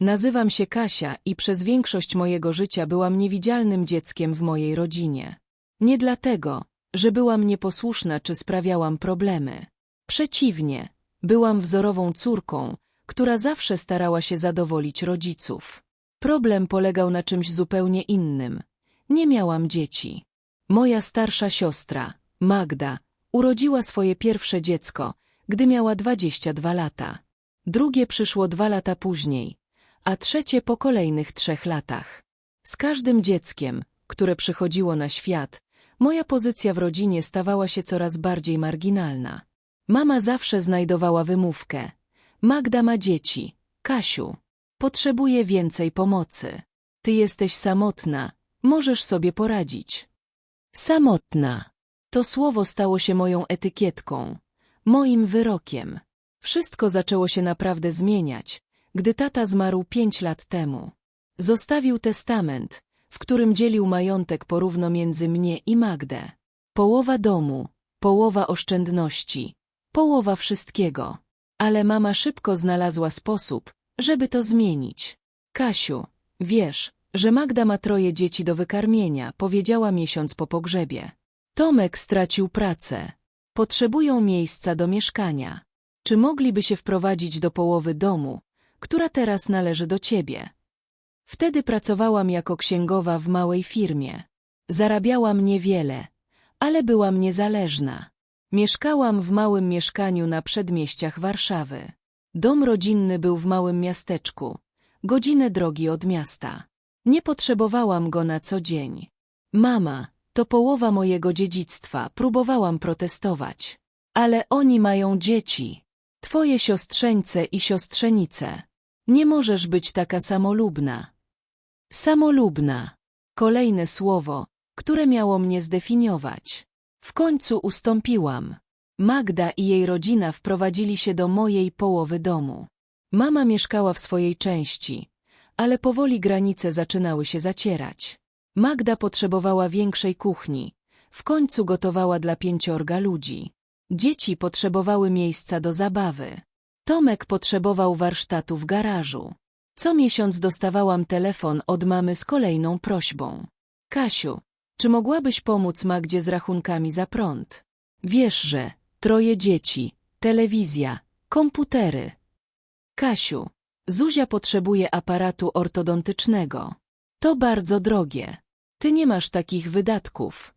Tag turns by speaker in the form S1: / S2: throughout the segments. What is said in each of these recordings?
S1: Nazywam się Kasia i przez większość mojego życia byłam niewidzialnym dzieckiem w mojej rodzinie. Nie dlatego, że byłam nieposłuszna czy sprawiałam problemy. Przeciwnie, byłam wzorową córką, która zawsze starała się zadowolić rodziców. Problem polegał na czymś zupełnie innym. Nie miałam dzieci. Moja starsza siostra, Magda, urodziła swoje pierwsze dziecko, gdy miała 22 lata. Drugie przyszło dwa lata później, a trzecie po kolejnych trzech latach. Z każdym dzieckiem, które przychodziło na świat, moja pozycja w rodzinie stawała się coraz bardziej marginalna. Mama zawsze znajdowała wymówkę. Magda ma dzieci. Kasiu, potrzebuje więcej pomocy. Ty jesteś samotna, możesz sobie poradzić. Samotna. To słowo stało się moją etykietką, moim wyrokiem. Wszystko zaczęło się naprawdę zmieniać, gdy tata zmarł pięć lat temu. Zostawił testament, w którym dzielił majątek porówno między mnie i Magdę. Połowa domu, połowa oszczędności, połowa wszystkiego. Ale mama szybko znalazła sposób, żeby to zmienić. Kasiu, wiesz, że Magda ma troje dzieci do wykarmienia, powiedziała miesiąc po pogrzebie. Tomek stracił pracę. Potrzebują miejsca do mieszkania. Czy mogliby się wprowadzić do połowy domu, która teraz należy do ciebie? Wtedy pracowałam jako księgowa w małej firmie. Zarabiałam niewiele, ale byłam niezależna. Mieszkałam w małym mieszkaniu na przedmieściach Warszawy. Dom rodzinny był w małym miasteczku, godzinę drogi od miasta. Nie potrzebowałam go na co dzień. Mama, to połowa mojego dziedzictwa, próbowałam protestować. Ale oni mają dzieci. Twoje siostrzeńce i siostrzenice. Nie możesz być taka samolubna. Samolubna. Kolejne słowo, które miało mnie zdefiniować. W końcu ustąpiłam. Magda i jej rodzina wprowadzili się do mojej połowy domu. Mama mieszkała w swojej części, ale powoli granice zaczynały się zacierać. Magda potrzebowała większej kuchni. W końcu gotowała dla pięciorga ludzi. Dzieci potrzebowały miejsca do zabawy. Tomek potrzebował warsztatu w garażu. Co miesiąc dostawałam telefon od mamy z kolejną prośbą. Kasiu, czy mogłabyś pomóc Magdzie z rachunkami za prąd? Wiesz, że troje dzieci, telewizja, komputery. Kasiu, Zuzia potrzebuje aparatu ortodontycznego. To bardzo drogie. Ty nie masz takich wydatków.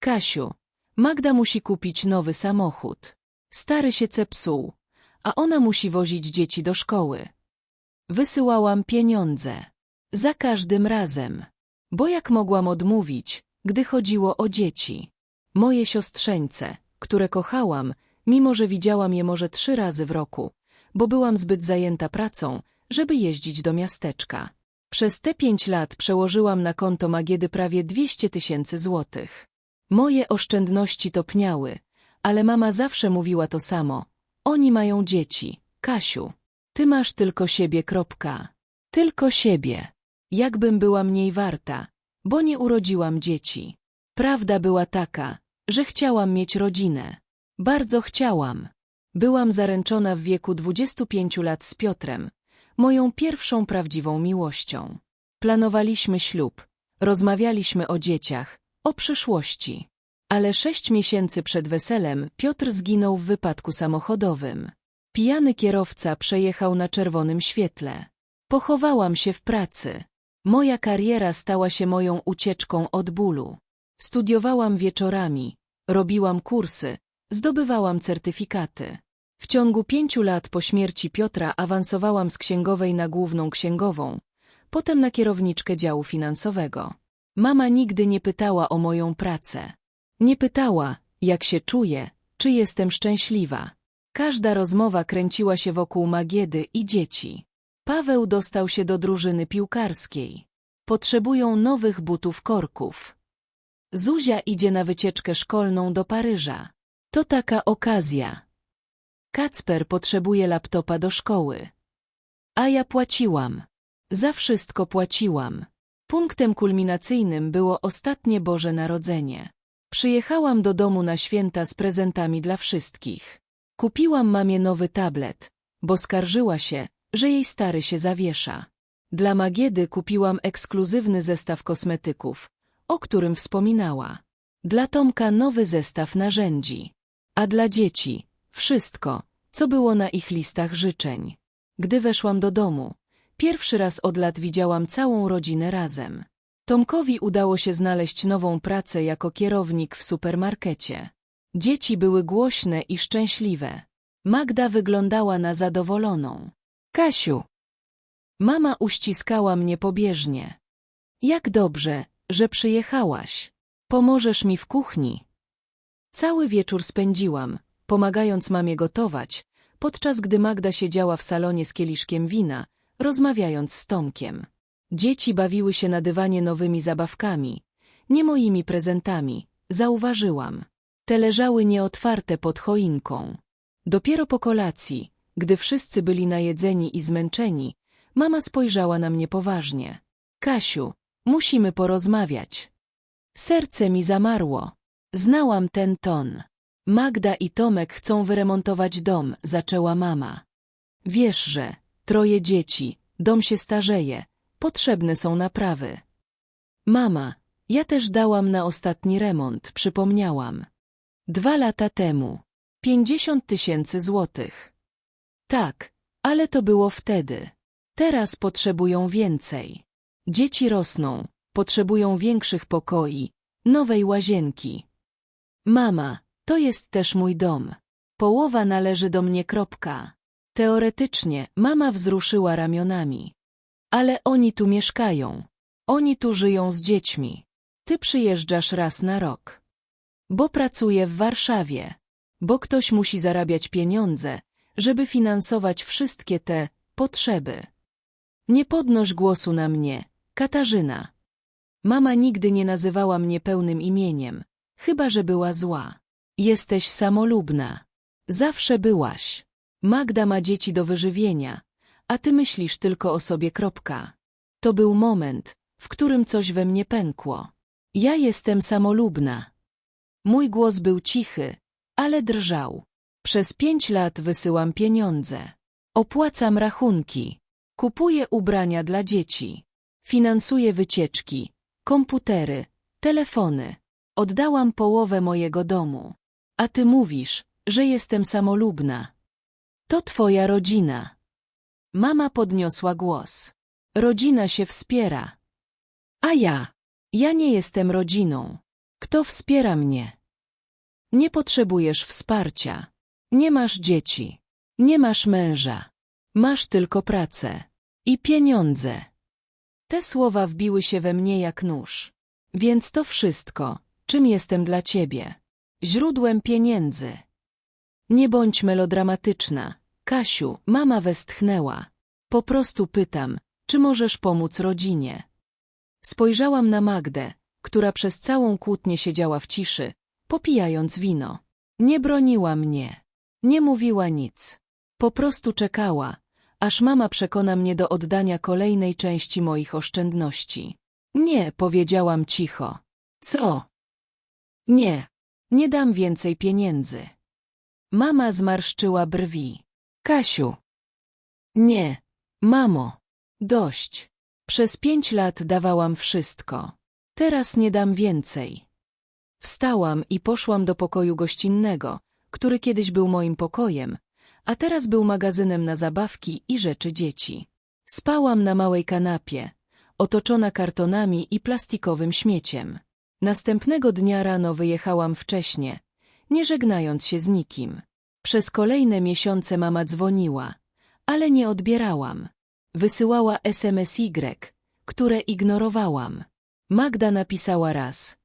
S1: Kasiu, Magda musi kupić nowy samochód. Stary się cepsuł, a ona musi wozić dzieci do szkoły. Wysyłałam pieniądze. Za każdym razem. Bo jak mogłam odmówić, gdy chodziło o dzieci? Moje siostrzeńce, które kochałam, mimo że widziałam je może trzy razy w roku, bo byłam zbyt zajęta pracą, żeby jeździć do miasteczka. Przez te pięć lat przełożyłam na konto Magiedy prawie 200 tysięcy złotych. Moje oszczędności topniały, ale mama zawsze mówiła to samo. Oni mają dzieci. Kasiu, ty masz tylko siebie, kropka. Tylko siebie. Jakbym była mniej warta, bo nie urodziłam dzieci. Prawda była taka, że chciałam mieć rodzinę. Bardzo chciałam. Byłam zaręczona w wieku 25 lat z Piotrem, moją pierwszą prawdziwą miłością. Planowaliśmy ślub, rozmawialiśmy o dzieciach, o przyszłości. Ale sześć miesięcy przed weselem Piotr zginął w wypadku samochodowym. Pijany kierowca przejechał na czerwonym świetle. Pochowałam się w pracy. Moja kariera stała się moją ucieczką od bólu. Studiowałam wieczorami, robiłam kursy, zdobywałam certyfikaty. W ciągu pięciu lat po śmierci Piotra awansowałam z księgowej na główną księgową, potem na kierowniczkę działu finansowego. Mama nigdy nie pytała o moją pracę. Nie pytała, jak się czuję, czy jestem szczęśliwa. Każda rozmowa kręciła się wokół Magiedy i dzieci. Paweł dostał się do drużyny piłkarskiej. Potrzebują nowych butów korków. Zuzia idzie na wycieczkę szkolną do Paryża. To taka okazja. Kacper potrzebuje laptopa do szkoły. A ja płaciłam. Za wszystko płaciłam. Punktem kulminacyjnym było ostatnie Boże Narodzenie. Przyjechałam do domu na święta z prezentami dla wszystkich. Kupiłam mamie nowy tablet, bo skarżyła się, że jej stary się zawiesza. Dla Magiedy kupiłam ekskluzywny zestaw kosmetyków, o którym wspominała. Dla Tomka nowy zestaw narzędzi. A dla dzieci wszystko, co było na ich listach życzeń. Gdy weszłam do domu, pierwszy raz od lat widziałam całą rodzinę razem. Tomkowi udało się znaleźć nową pracę jako kierownik w supermarkecie. Dzieci były głośne i szczęśliwe. Magda wyglądała na zadowoloną. Kasiu! Mama uściskała mnie pobieżnie. Jak dobrze, że przyjechałaś. Pomożesz mi w kuchni. Cały wieczór spędziłam, pomagając mamie gotować, podczas gdy Magda siedziała w salonie z kieliszkiem wina, rozmawiając z Tomkiem. Dzieci bawiły się na dywanie nowymi zabawkami, nie moimi prezentami, zauważyłam. Te leżały nieotwarte pod choinką. Dopiero po kolacji, gdy wszyscy byli najedzeni i zmęczeni, mama spojrzała na mnie poważnie. Kasiu, musimy porozmawiać. Serce mi zamarło. Znałam ten ton. Magda i Tomek chcą wyremontować dom, zaczęła mama. Wiesz, że troje dzieci, dom się starzeje, potrzebne są naprawy. Mama, ja też dałam na ostatni remont, przypomniałam. Dwa lata temu. Pięćdziesiąt tysięcy złotych. Tak, ale to było wtedy. Teraz potrzebują więcej. Dzieci rosną, potrzebują większych pokoi, nowej łazienki. Mama, to jest też mój dom. Połowa należy do mnie kropka. Teoretycznie mama wzruszyła ramionami. Ale oni tu mieszkają. Oni tu żyją z dziećmi. Ty przyjeżdżasz raz na rok. Bo pracuję w Warszawie. Bo ktoś musi zarabiać pieniądze, żeby finansować wszystkie te potrzeby. Nie podnoś głosu na mnie, Katarzyna. Mama nigdy nie nazywała mnie pełnym imieniem, chyba że była zła. Jesteś samolubna. Zawsze byłaś. Magda ma dzieci do wyżywienia, a ty myślisz tylko o sobie kropka. To był moment, w którym coś we mnie pękło. Ja jestem samolubna. Mój głos był cichy, ale drżał. Przez pięć lat wysyłam pieniądze. Opłacam rachunki. Kupuję ubrania dla dzieci. Finansuję wycieczki, komputery, telefony. Oddałam połowę mojego domu. A ty mówisz, że jestem samolubna. To twoja rodzina. Mama podniosła głos. Rodzina się wspiera. A ja? Ja nie jestem rodziną. Kto wspiera mnie? Nie potrzebujesz wsparcia. Nie masz dzieci. Nie masz męża. Masz tylko pracę. I pieniądze. Te słowa wbiły się we mnie jak nóż. Więc to wszystko, czym jestem dla ciebie. Źródłem pieniędzy. Nie bądź melodramatyczna. Kasiu, mama westchnęła. Po prostu pytam, czy możesz pomóc rodzinie. Spojrzałam na Magdę, która przez całą kłótnię siedziała w ciszy, popijając wino. Nie broniła mnie. Nie mówiła nic. Po prostu czekała, aż mama przekona mnie do oddania kolejnej części moich oszczędności. Nie, powiedziałam cicho. Co? Nie, nie dam więcej pieniędzy. Mama zmarszczyła brwi. Kasiu. Nie, mamo. Dość. Przez pięć lat dawałam wszystko. Teraz nie dam więcej. Wstałam i poszłam do pokoju gościnnego, który kiedyś był moim pokojem, a teraz był magazynem na zabawki i rzeczy dzieci. Spałam na małej kanapie, otoczona kartonami i plastikowym śmieciem. Następnego dnia rano wyjechałam wcześnie, nie żegnając się z nikim. Przez kolejne miesiące mama dzwoniła, ale nie odbierałam. Wysyłała SMSy, które ignorowałam. Magda napisała raz.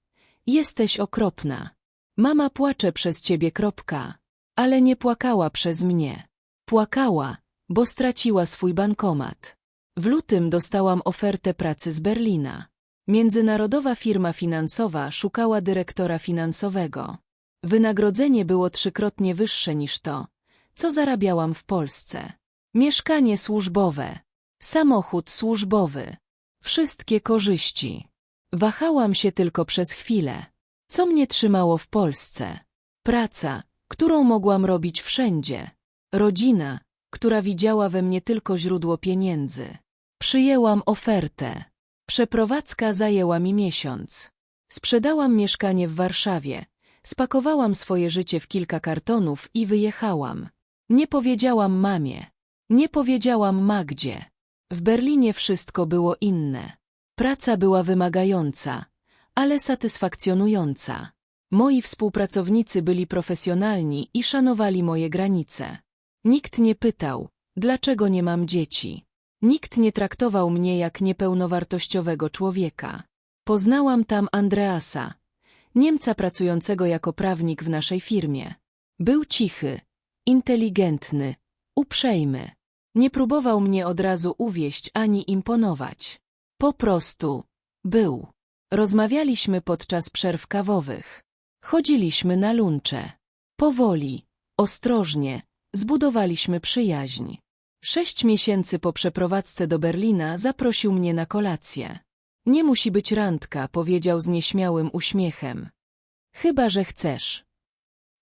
S1: Jesteś okropna. Mama płacze przez ciebie kropka. Ale nie płakała przez mnie. Płakała, bo straciła swój bankomat. W lutym dostałam ofertę pracy z Berlina. Międzynarodowa firma finansowa szukała dyrektora finansowego. Wynagrodzenie było trzykrotnie wyższe niż to, co zarabiałam w Polsce. Mieszkanie służbowe, samochód służbowy, wszystkie korzyści. Wahałam się tylko przez chwilę. Co mnie trzymało w Polsce? Praca, którą mogłam robić wszędzie. Rodzina, która widziała we mnie tylko źródło pieniędzy. Przyjęłam ofertę. Przeprowadzka zajęła mi miesiąc. Sprzedałam mieszkanie w Warszawie, spakowałam swoje życie w kilka kartonów i wyjechałam. Nie powiedziałam mamie. Nie powiedziałam Magdzie. W Berlinie wszystko było inne. Praca była wymagająca, ale satysfakcjonująca. Moi współpracownicy byli profesjonalni i szanowali moje granice. Nikt nie pytał, dlaczego nie mam dzieci. Nikt nie traktował mnie jak niepełnowartościowego człowieka. Poznałam tam Andreasa, Niemca pracującego jako prawnik w naszej firmie. Był cichy, inteligentny, uprzejmy. Nie próbował mnie od razu uwieść ani imponować. Po prostu był. Rozmawialiśmy podczas przerw kawowych. Chodziliśmy na luncze. Powoli, ostrożnie, zbudowaliśmy przyjaźń. Sześć miesięcy po przeprowadzce do Berlina zaprosił mnie na kolację. Nie musi być randka, powiedział z nieśmiałym uśmiechem. Chyba, że chcesz.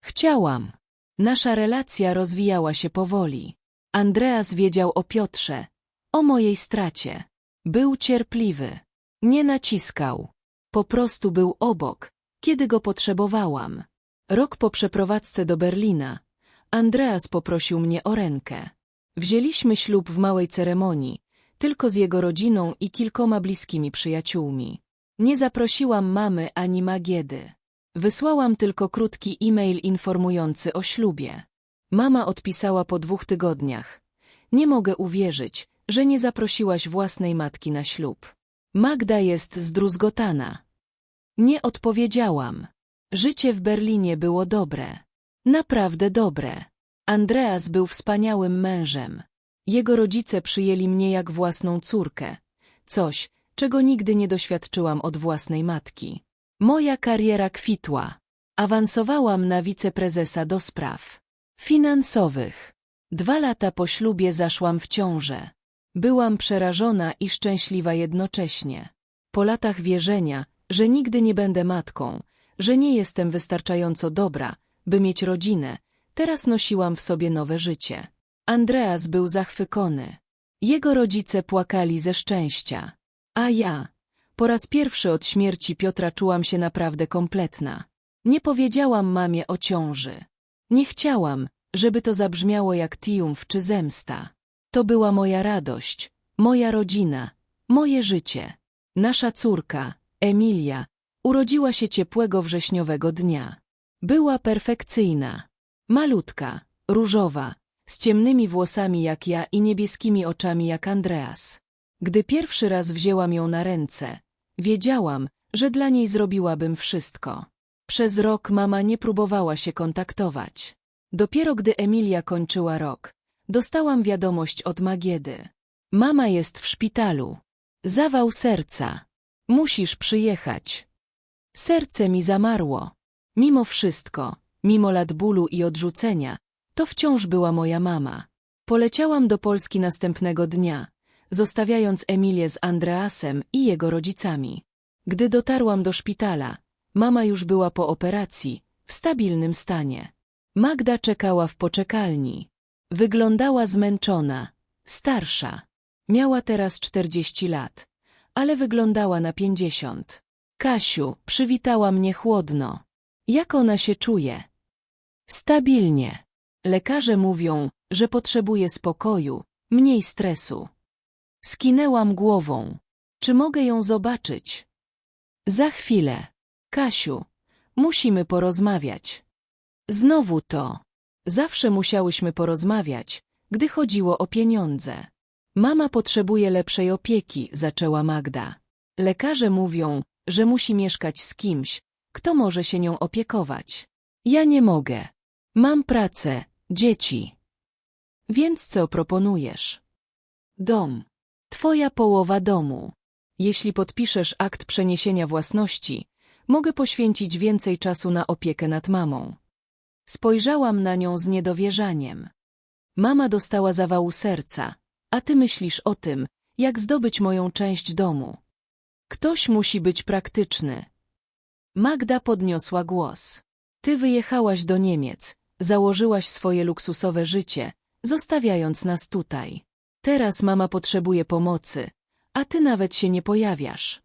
S1: Chciałam. Nasza relacja rozwijała się powoli. Andreas wiedział o Piotrze, o mojej stracie. Był cierpliwy. Nie naciskał. Po prostu był obok, kiedy go potrzebowałam. Rok po przeprowadzce do Berlina, Andreas poprosił mnie o rękę. Wzięliśmy ślub w małej ceremonii, tylko z jego rodziną i kilkoma bliskimi przyjaciółmi. Nie zaprosiłam mamy ani Magiedy. Wysłałam tylko krótki e-mail informujący o ślubie. Mama odpisała po dwóch tygodniach. Nie mogę uwierzyć, że nie zaprosiłaś własnej matki na ślub. Magda jest zdruzgotana. Nie odpowiedziałam. Życie w Berlinie było dobre. Naprawdę dobre. Andreas był wspaniałym mężem. Jego rodzice przyjęli mnie jak własną córkę. Coś, czego nigdy nie doświadczyłam od własnej matki. Moja kariera kwitła. Awansowałam na wiceprezesa do spraw finansowych. Dwa lata po ślubie zaszłam w ciążę. Byłam przerażona i szczęśliwa jednocześnie. Po latach wierzenia, że nigdy nie będę matką, że nie jestem wystarczająco dobra, by mieć rodzinę, teraz nosiłam w sobie nowe życie. Andreas był zachwycony. Jego rodzice płakali ze szczęścia. A ja, po raz pierwszy od śmierci Piotra czułam się naprawdę kompletna. Nie powiedziałam mamie o ciąży. Nie chciałam, żeby to zabrzmiało jak triumf czy zemsta. To była moja radość, moja rodzina, moje życie. Nasza córka, Emilia, urodziła się ciepłego wrześniowego dnia. Była perfekcyjna. Malutka, różowa, z ciemnymi włosami jak ja i niebieskimi oczami jak Andreas. Gdy pierwszy raz wzięłam ją na ręce, wiedziałam, że dla niej zrobiłabym wszystko. Przez rok mama nie próbowała się kontaktować. Dopiero gdy Emilia kończyła rok, dostałam wiadomość od Magiedy. Mama jest w szpitalu. Zawał serca. Musisz przyjechać. Serce mi zamarło. Mimo wszystko, mimo lat bólu i odrzucenia, to wciąż była moja mama. Poleciałam do Polski następnego dnia, zostawiając Emilię z Andreasem i jego rodzicami. Gdy dotarłam do szpitala, mama już była po operacji, w stabilnym stanie. Magda czekała w poczekalni. Wyglądała zmęczona, starsza. Miała teraz czterdzieści lat, ale wyglądała na pięćdziesiąt. Kasiu, przywitała mnie chłodno. Jak ona się czuje? Stabilnie. Lekarze mówią, że potrzebuje spokoju, mniej stresu. Skinęłam głową. Czy mogę ją zobaczyć? Za chwilę. Kasiu, musimy porozmawiać. Znowu to. Zawsze musiałyśmy porozmawiać, gdy chodziło o pieniądze. Mama potrzebuje lepszej opieki, zaczęła Magda. Lekarze mówią, że musi mieszkać z kimś, kto może się nią opiekować. Ja nie mogę. Mam pracę, dzieci. Więc co proponujesz? Dom. Twoja połowa domu. Jeśli podpiszesz akt przeniesienia własności, mogę poświęcić więcej czasu na opiekę nad mamą. Spojrzałam na nią z niedowierzaniem. Mama dostała zawału serca, a ty myślisz o tym, jak zdobyć moją część domu. Ktoś musi być praktyczny. Magda podniosła głos. Ty wyjechałaś do Niemiec, założyłaś swoje luksusowe życie, zostawiając nas tutaj. Teraz mama potrzebuje pomocy, a ty nawet się nie pojawiasz.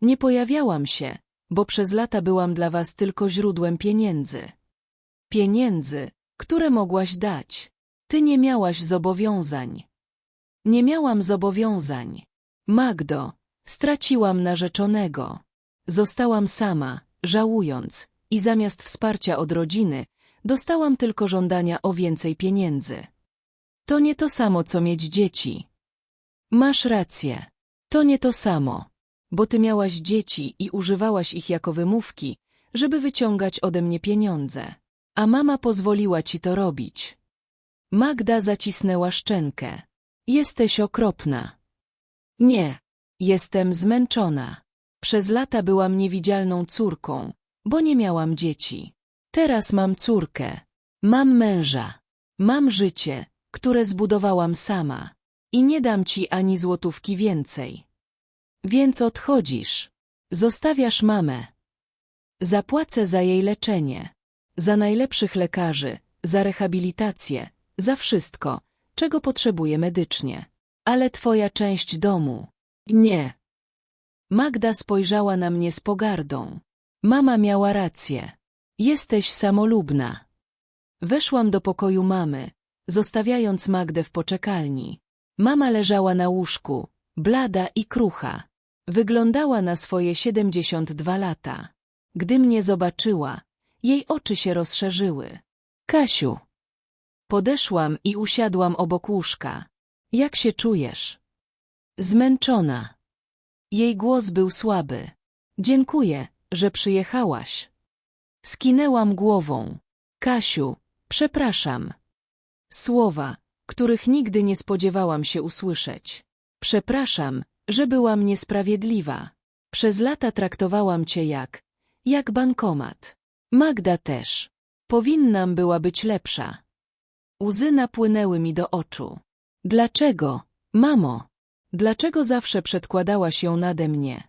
S1: Nie pojawiałam się, bo przez lata byłam dla was tylko źródłem pieniędzy. Pieniędzy, które mogłaś dać. Ty nie miałaś zobowiązań. Nie miałam zobowiązań. Magdo, straciłam narzeczonego. Zostałam sama, żałując, i zamiast wsparcia od rodziny, dostałam tylko żądania o więcej pieniędzy. To nie to samo, co mieć dzieci. Masz rację. To nie to samo. Bo ty miałaś dzieci i używałaś ich jako wymówki, żeby wyciągać ode mnie pieniądze. A mama pozwoliła ci to robić. Magda zacisnęła szczękę. Jesteś okropna. Nie. Jestem zmęczona. Przez lata byłam niewidzialną córką, bo nie miałam dzieci. Teraz mam córkę. Mam męża. Mam życie, które zbudowałam sama. I nie dam ci ani złotówki więcej. Więc odchodzisz. Zostawiasz mamę. Zapłacę za jej leczenie. Za najlepszych lekarzy, za rehabilitację, za wszystko, czego potrzebuje medycznie. Ale twoja część domu. Nie. Magda spojrzała na mnie z pogardą. Mama miała rację. Jesteś samolubna. Weszłam do pokoju mamy, zostawiając Magdę w poczekalni. Mama leżała na łóżku, blada i krucha. Wyglądała na swoje 72 lata. Gdy mnie zobaczyła, jej oczy się rozszerzyły. Kasiu. Podeszłam i usiadłam obok łóżka. Jak się czujesz? Zmęczona. Jej głos był słaby. Dziękuję, że przyjechałaś. Skinęłam głową. Kasiu, przepraszam. Słowa, których nigdy nie spodziewałam się usłyszeć. Przepraszam, że byłam niesprawiedliwa. Przez lata traktowałam cię jak, jak bankomat. Magda też. Powinnam była być lepsza. Łzy napłynęły mi do oczu. Dlaczego, mamo? Dlaczego zawsze przedkładałaś ją nade mnie?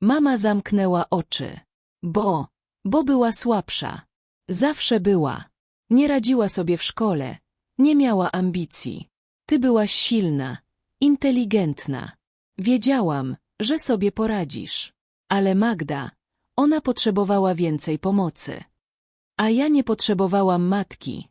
S1: Mama zamknęła oczy. Bo, bo była słabsza. Zawsze była. Nie radziła sobie w szkole. Nie miała ambicji. Ty byłaś silna, inteligentna. Wiedziałam, że sobie poradzisz. Ale Magda, ona potrzebowała więcej pomocy. A ja nie potrzebowałam matki.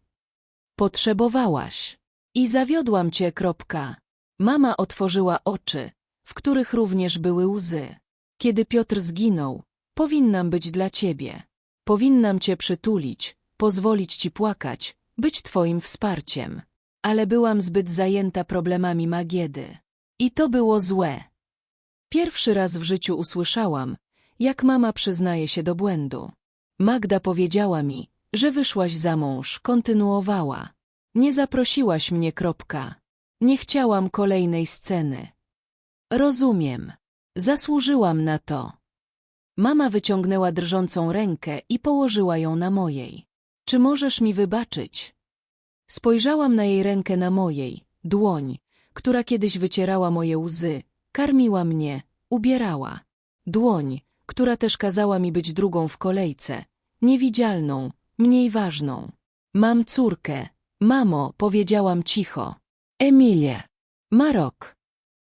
S1: Potrzebowałaś. I zawiodłam cię, kropka. Mama otworzyła oczy, w których również były łzy. Kiedy Piotr zginął, powinnam być dla ciebie. Powinnam cię przytulić, pozwolić ci płakać, być twoim wsparciem. Ale byłam zbyt zajęta problemami Magiedy. I to było złe. Pierwszy raz w życiu usłyszałam, jak mama przyznaje się do błędu. Magda powiedziała mi, że wyszłaś za mąż, kontynuowała. Nie zaprosiłaś mnie, kropka. Nie chciałam kolejnej sceny. Rozumiem. Zasłużyłam na to. Mama wyciągnęła drżącą rękę i położyła ją na mojej. Czy możesz mi wybaczyć? Spojrzałam na jej rękę na mojej, dłoń, która kiedyś wycierała moje łzy, karmiła mnie, ubierała. Dłoń, która też kazała mi być drugą w kolejce, niewidzialną, mniej ważną. Mam córkę. Mamo, powiedziałam cicho. Emilie. Marok.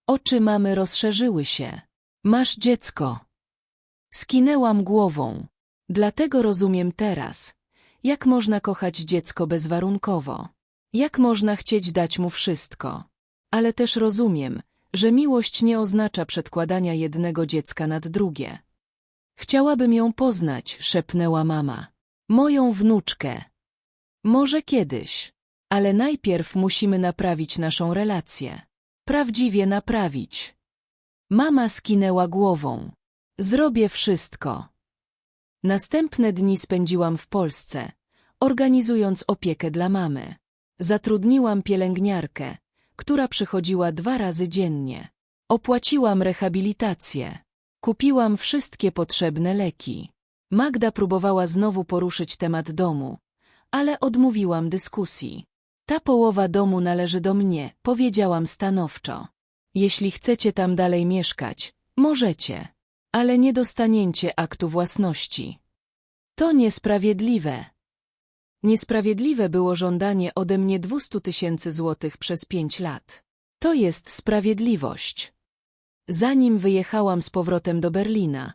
S1: Oczy mamy rozszerzyły się. Masz dziecko. Skinęłam głową. Dlatego rozumiem teraz, jak można kochać dziecko bezwarunkowo. Jak można chcieć dać mu wszystko. Ale też rozumiem, że miłość nie oznacza przedkładania jednego dziecka nad drugie. Chciałabym ją poznać, szepnęła mama. Moją wnuczkę. Może kiedyś. Ale najpierw musimy naprawić naszą relację. Prawdziwie naprawić. Mama skinęła głową. Zrobię wszystko. Następne dni spędziłam w Polsce, organizując opiekę dla mamy. Zatrudniłam pielęgniarkę, która przychodziła dwa razy dziennie. Opłaciłam rehabilitację. Kupiłam wszystkie potrzebne leki. Magda próbowała znowu poruszyć temat domu, ale odmówiłam dyskusji. Ta połowa domu należy do mnie, powiedziałam stanowczo. Jeśli chcecie tam dalej mieszkać, możecie, ale nie dostaniecie aktu własności. To niesprawiedliwe. Niesprawiedliwe było żądanie ode mnie 200 tysięcy złotych przez pięć lat. To jest sprawiedliwość. Zanim wyjechałam z powrotem do Berlina,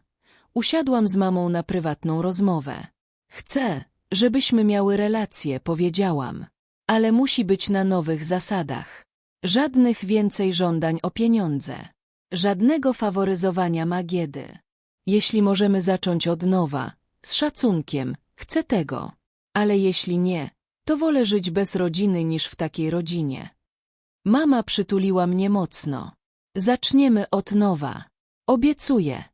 S1: usiadłam z mamą na prywatną rozmowę. Chcę, żebyśmy miały relacje, powiedziałam. Ale musi być na nowych zasadach. Żadnych więcej żądań o pieniądze. Żadnego faworyzowania Magiedy. Jeśli możemy zacząć od nowa, z szacunkiem, chcę tego. Ale jeśli nie, to wolę żyć bez rodziny niż w takiej rodzinie. Mama przytuliła mnie mocno. Zaczniemy od nowa. Obiecuję.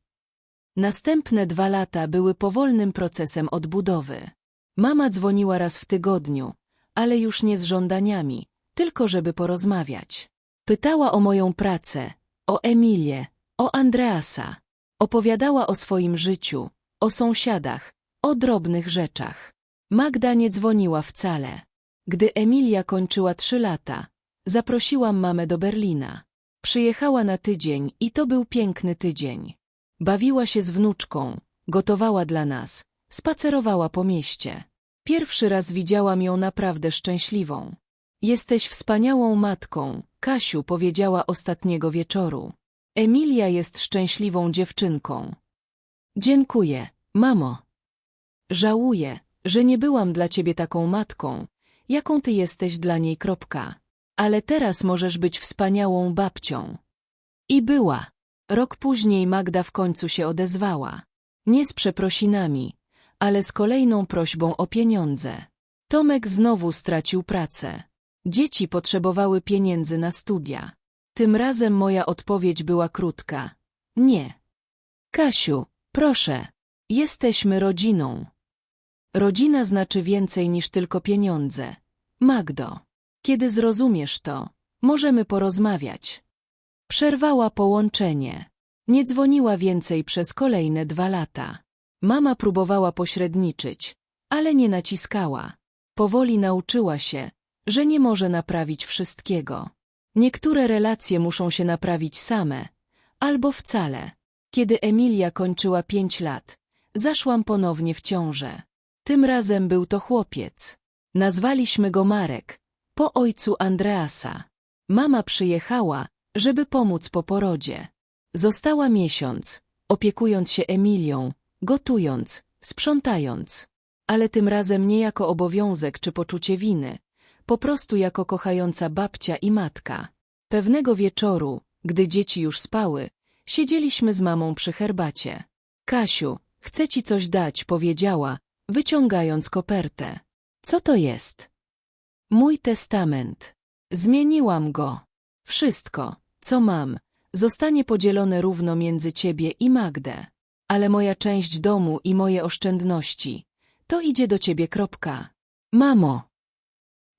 S1: Następne dwa lata były powolnym procesem odbudowy. Mama dzwoniła raz w tygodniu, ale już nie z żądaniami, tylko żeby porozmawiać. Pytała o moją pracę, o Emilię, o Andreasa. Opowiadała o swoim życiu, o sąsiadach, o drobnych rzeczach. Magda nie dzwoniła wcale. Gdy Emilia kończyła trzy lata, zaprosiłam mamę do Berlina. Przyjechała na tydzień i to był piękny tydzień. Bawiła się z wnuczką, gotowała dla nas, spacerowała po mieście. Pierwszy raz widziałam ją naprawdę szczęśliwą. Jesteś wspaniałą matką, Kasiu powiedziała ostatniego wieczoru. Emilia jest szczęśliwą dziewczynką. Dziękuję, mamo. Żałuję, że nie byłam dla ciebie taką matką, jaką ty jesteś dla niej kropka. Ale teraz możesz być wspaniałą babcią. I była. Rok później Magda w końcu się odezwała. Nie z przeprosinami, ale z kolejną prośbą o pieniądze. Tomek znowu stracił pracę. Dzieci potrzebowały pieniędzy na studia. Tym razem moja odpowiedź była krótka. Nie. Kasiu, proszę. Jesteśmy rodziną. Rodzina znaczy więcej niż tylko pieniądze. Magdo, kiedy zrozumiesz to, możemy porozmawiać. Przerwała połączenie. Nie dzwoniła więcej przez kolejne dwa lata. Mama próbowała pośredniczyć, ale nie naciskała. Powoli nauczyła się, że nie może naprawić wszystkiego. Niektóre relacje muszą się naprawić same, albo wcale. Kiedy Emilia kończyła pięć lat, zaszłam ponownie w ciążę. Tym razem był to chłopiec. Nazwaliśmy go Marek, po ojcu Andreasa. Mama przyjechała, żeby pomóc po porodzie. Została miesiąc, opiekując się Emilią, gotując, sprzątając. Ale tym razem nie jako obowiązek czy poczucie winy, po prostu jako kochająca babcia i matka. Pewnego wieczoru, gdy dzieci już spały, siedzieliśmy z mamą przy herbacie. Kasiu, chcę ci coś dać, powiedziała, wyciągając kopertę. Co to jest? Mój testament. Zmieniłam go. Wszystko, co mam, zostanie podzielone równo między ciebie i Magdę. Ale moja część domu i moje oszczędności, to idzie do ciebie kropka. Mamo.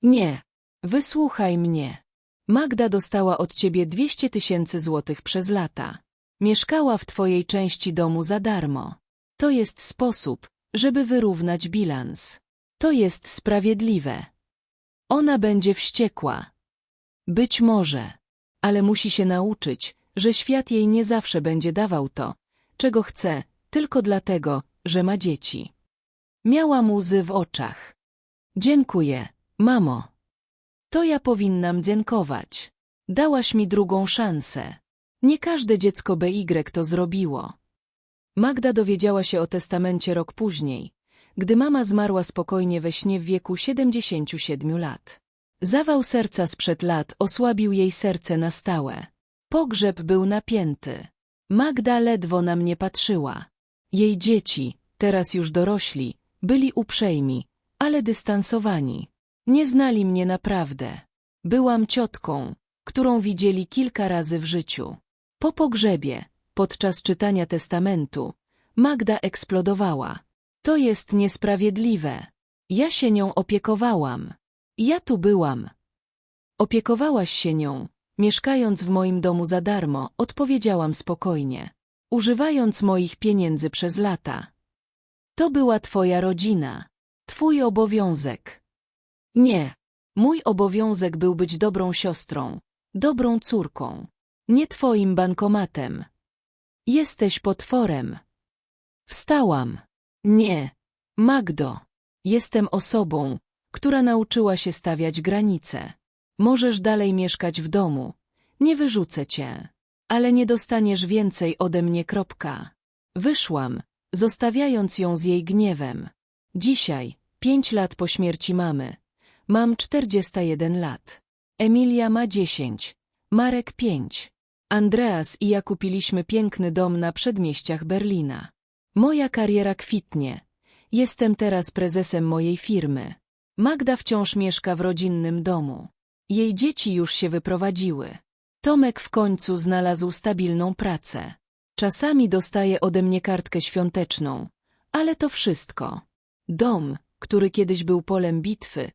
S1: Nie. Wysłuchaj mnie. Magda dostała od ciebie 200 tysięcy złotych przez lata. Mieszkała w twojej części domu za darmo. To jest sposób, żeby wyrównać bilans. To jest sprawiedliwe. Ona będzie wściekła. Być może. Ale musi się nauczyć, że świat jej nie zawsze będzie dawał to, czego chce, tylko dlatego, że ma dzieci. Miała łzy w oczach. Dziękuję, mamo. To ja powinnam dziękować. Dałaś mi drugą szansę. Nie każde dziecko BY to zrobiło. Magda dowiedziała się o testamencie rok później, gdy mama zmarła spokojnie we śnie w wieku 77 lat. Zawał serca sprzed lat osłabił jej serce na stałe. Pogrzeb był napięty. Magda ledwo na mnie patrzyła. Jej dzieci, teraz już dorośli, byli uprzejmi, ale dystansowani. Nie znali mnie naprawdę. Byłam ciotką, którą widzieli kilka razy w życiu. Po pogrzebie, podczas czytania testamentu, Magda eksplodowała. To jest niesprawiedliwe. Ja się nią opiekowałam. Ja tu byłam. Opiekowałaś się nią, mieszkając w moim domu za darmo, odpowiedziałam spokojnie, używając moich pieniędzy przez lata. To była twoja rodzina, twój obowiązek. Nie, mój obowiązek był być dobrą siostrą, dobrą córką, nie twoim bankomatem. Jesteś potworem. Wstałam. Nie, Magdo, jestem osobą, która nauczyła się stawiać granice. Możesz dalej mieszkać w domu, nie wyrzucę cię, ale nie dostaniesz więcej ode mnie kropka. Wyszłam, zostawiając ją z jej gniewem. Dzisiaj, pięć lat po śmierci mamy, mam 41 lat. Emilia ma 10, Marek 5. Andreas i ja kupiliśmy piękny dom na przedmieściach Berlina. Moja kariera kwitnie. Jestem teraz prezesem mojej firmy. Magda wciąż mieszka w rodzinnym domu. Jej dzieci już się wyprowadziły. Tomek w końcu znalazł stabilną pracę. Czasami dostaje ode mnie kartkę świąteczną, ale to wszystko. Dom, który kiedyś był polem bitwy,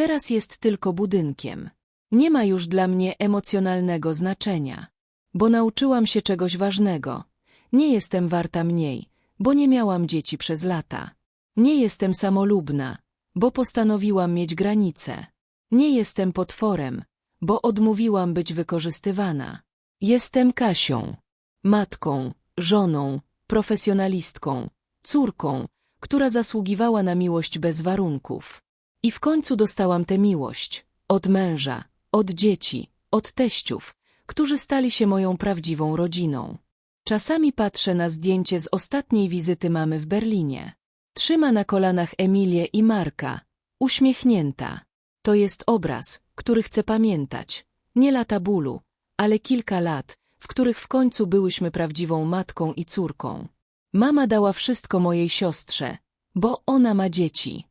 S1: teraz jest tylko budynkiem. Nie ma już dla mnie emocjonalnego znaczenia, bo nauczyłam się czegoś ważnego. Nie jestem warta mniej, bo nie miałam dzieci przez lata. Nie jestem samolubna, bo postanowiłam mieć granice. Nie jestem potworem, bo odmówiłam być wykorzystywana. Jestem Kasią, matką, żoną, profesjonalistką, córką, która zasługiwała na miłość bez warunków. I w końcu dostałam tę miłość od męża, od dzieci, od teściów, którzy stali się moją prawdziwą rodziną. Czasami patrzę na zdjęcie z ostatniej wizyty mamy w Berlinie. Trzyma na kolanach Emilię i Marka, uśmiechnięta. To jest obraz, który chcę pamiętać. Nie lata bólu, ale kilka lat, w których w końcu byłyśmy prawdziwą matką i córką. Mama dała wszystko mojej siostrze, bo ona ma dzieci.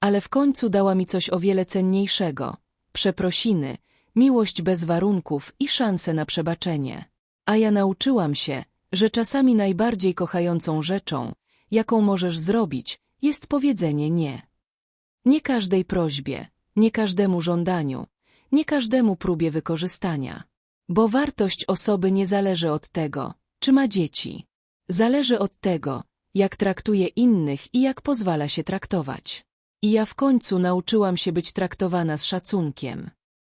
S1: Ale w końcu dała mi coś o wiele cenniejszego. Przeprosiny, miłość bez warunków i szansę na przebaczenie. A ja nauczyłam się, że czasami najbardziej kochającą rzeczą, jaką możesz zrobić, jest powiedzenie nie. Nie każdej prośbie, nie każdemu żądaniu, nie każdemu próbie wykorzystania. Bo wartość osoby nie zależy od tego, czy ma dzieci. Zależy od tego, jak traktuje innych i jak pozwala się traktować. I ja w końcu nauczyłam się być traktowana z szacunkiem.